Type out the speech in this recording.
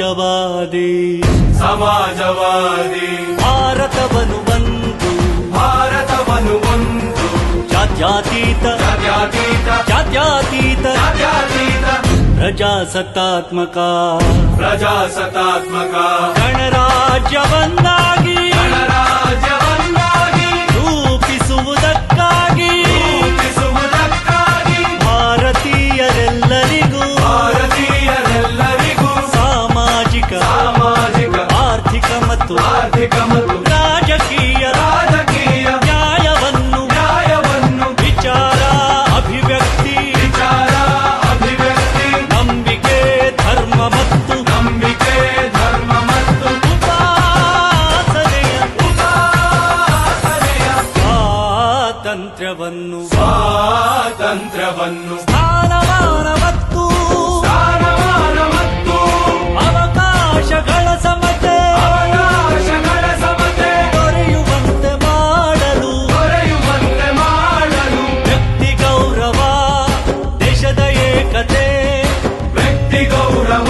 ಸಮಾಜವಾದಿ. ಸಮಾಜವಾದಿ. ಭಾರತವನ್ನು ಬಂದು ಭಾರತವನ್ನು ಒಂದು. ಜಾತ್ಯತೀತ. ಜಾತ್ಯಾತೀತ. ಜಾತ್ಯಾತೀತ. ಜಾತ್ಯಾತೀತ. ಪ್ರಜಾಸತ್ತಾತ್ಮಕ. ಪ್ರಜಾಸತ್ತಾತ್ಮಕ. ಗಣರಾಜ್ಯ ಗಣರಾಜ್ಯವನ್ನಾಗಿ ಸ್ವಾತಂತ್ರ್ಯವನ್ನು. ಸ್ವಾತಂತ್ರ್ಯವನ್ನು. ಸ್ಥಾನಮಾನ ಮತ್ತು ಸ್ಥಾನಮಾನ ಮತ್ತು ಅವಕಾಶಗಳ ಸಮತೆ. ಅವಕಾಶಗಳ ಸಮತೆ. ದೊರೆಯುವಂತೆ ಮಾಡಲು. ದೊರೆಯುವಂತೆ ಮಾಡಲು. ವ್ಯಕ್ತಿ ಗೌರವ ದೇಶದ ಏಕತೆ. ವ್ಯಕ್ತಿ ಗೌರವ.